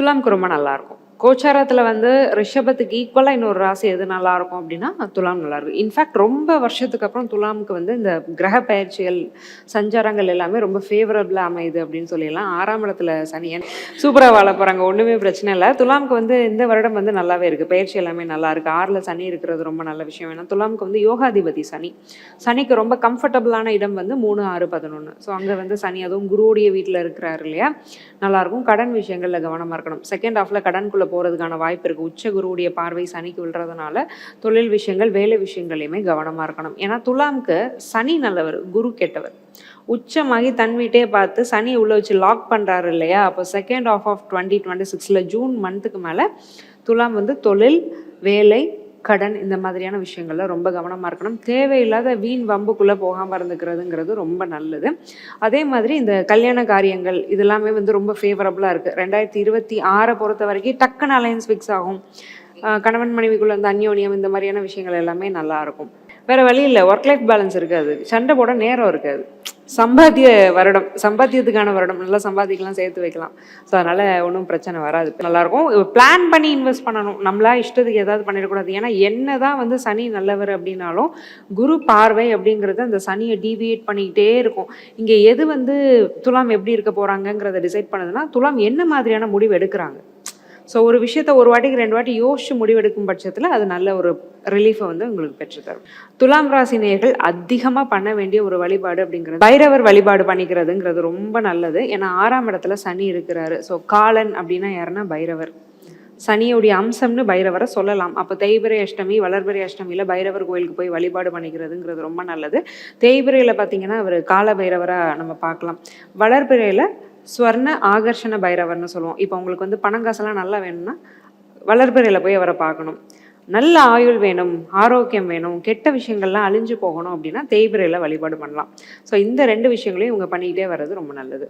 துலாம்க்கு ரொம்ப நல்லாயிருக்கும். கோச்சாரத்தில் வந்து ரிஷபத்துக்கு ஈக்குவலாக இன்னொரு ராசி எது நல்லா இருக்கும் அப்படின்னா துலாம் நல்லா இருக்கும். இன்ஃபேக்ட் ரொம்ப வருஷத்துக்கு அப்புறம் துலாமுக்கு வந்து இந்த கிரக பயிற்சிகள் சஞ்சாரங்கள் எல்லாமே ரொம்ப ஃபேவரபிளாக அமையுது அப்படின்னு சொல்லிடலாம். ஆறாம் இடத்துல சனியன் சூப்பராக வாழ போகிறாங்க ஒன்றுமே பிரச்சனை இல்லை. துலாமுக்கு வந்து இந்த வருடம் வந்து நல்லாவே இருக்குது பயிற்சி எல்லாமே நல்லா இருக்குது ஆறில் சனி இருக்கிறது ரொம்ப நல்ல விஷயம். ஏன்னா துலாமுக்கு வந்து யோகாதிபதி சனி. சனிக்கு ரொம்ப கம்ஃபர்டபுளான இடம் வந்து மூணு ஆறு பதினொன்று ஸோ அங்கே வந்து சனி அதுவும் குருவுடைய வீட்டில் இருக்கிறாரு இல்லையா? நல்லாயிருக்கும் கடன் விஷயங்களில் கவனமாக இருக்கணும். செகண்ட் ஹாஃபில் கடனுக்குள்ளே போகிறதுக்கான வாய்ப்பு இருக்குது உச்ச குருவுடைய பார்வை சனிக்கு விழுறதுனால தொழில் விஷயங்கள் வேலை விஷயங்களையுமே கவனமாக இருக்கணும். ஏன்னா துலாம்க்கு சனி நல்லவர் குரு கெட்டவர். உச்சமாகி தன் வீட்டே பார்த்து சனி உள்ள வச்சு லாக் பண்ணுறாரு இல்லையா? அப்போ second half of twenty twenty சிக்ஸில் ஜூன் மந்த்துக்கு மேலே துலாம் வந்து தொழில் வேலை கடன் இந்த மாதிரியான விஷயங்கள்ல ரொம்ப கவனமாக இருக்கணும். தேவையில்லாத வீண் வம்புக்குள்ளே போகாமல் இருந்துக்கிறதுங்கிறது ரொம்ப நல்லது. அதே மாதிரி இந்த கல்யாண காரியங்கள் இதெல்லாமே வந்து ரொம்ப ஃபேவரபுளாக இருக்குது ரெண்டாயிரத்தி இருபத்தி ஆறை பொறுத்த வரைக்கும் டக்குன்னு அலையன்ஸ் ஃபிக்ஸ் ஆகும். கணவன் மனைவிக்குள்ள அந்த அந்யோன்யம் இந்த மாதிரியான விஷயங்கள் எல்லாமே நல்லாயிருக்கும் வேறு வழி இல்லை. ஒர்க் லைஃப் பேலன்ஸ் இருக்காது சண்டை போட நேரம் இருக்காது சம்பாத்திய வருடம் சம்பாத்தியத்துக்கான வருடம் நல்லா சம்பாதிக்கலாம் சேர்த்து வைக்கலாம். ஸோ அதனால் ஒன்றும் பிரச்சனை வராது. நல்லாயிருக்கும். பிளான் பண்ணி இன்வெஸ்ட் பண்ணணும். நம்மளா இஷ்டத்துக்கு ஏதாவது பண்ணிடக்கூடாது. ஏன்னா என்ன தான் வந்து சனி நல்லவர் அப்படின்னாலும் குரு பார்வை அப்படிங்கிறது அந்த சனியை டிவியேட் பண்ணிக்கிட்டே இருக்கும். இங்கே எது வந்து துலாம் எப்படி இருக்க போகிறாங்கங்கிறத டிசைட் பண்ணுதுன்னா துலாம் என்ன மாதிரியான முடிவு எடுக்கிறாங்க? ஸோ ஒரு விஷயத்த ஒரு வாட்டிக்கு ரெண்டு வாட்டி யோசிச்சு முடிவெடுக்கும் பட்சத்தில் அது நல்ல ஒரு ரிலீஃபை வந்து உங்களுக்கு பெற்றுத்தரும் துலாம் ராசி நேர்கள் அதிகமாக பண்ண வேண்டிய ஒரு வழிபாடு அப்படிங்கிறது பைரவர் வழிபாடு பண்ணிக்கிறதுங்கிறது ரொம்ப நல்லது. ஏன்னா ஆறாம் இடத்துல சனி இருக்கிறாரு. ஸோ காலன் அப்படின்னா யாருன்னா பைரவர். சனியுடைய அம்சம்னு பைரவரை சொல்லலாம். அப்போ தேய்பிரை அஷ்டமி வளர்பிறை அஷ்டமியில் பைரவர் கோயிலுக்கு போய் வழிபாடு பண்ணிக்கிறதுங்கிறது ரொம்ப நல்லது. தேய்பிரையில் பார்த்தீங்கன்னா அவர் கால பைரவராக நம்ம பார்க்கலாம். வளர்பிரையில் ஸ்வர்ண ஆகர்ஷண பைரவர்னு சொல்லுவோம். இப்போ உங்களுக்கு வந்து பணம் காசெல்லாம் நல்லா வேணும்னா வளர்பிறையில் போய் அவரை பார்க்கணும். நல்ல ஆயுள் வேணும் ஆரோக்கியம் வேணும் கெட்ட விஷயங்கள்லாம் அழிஞ்சு போகணும் அப்படின்னா தேய்பிரையில் வழிபாடு பண்ணலாம். ஸோ இந்த ரெண்டு விஷயங்களையும் இவங்க பண்ணிக்கிட்டே வர்றது ரொம்ப நல்லது.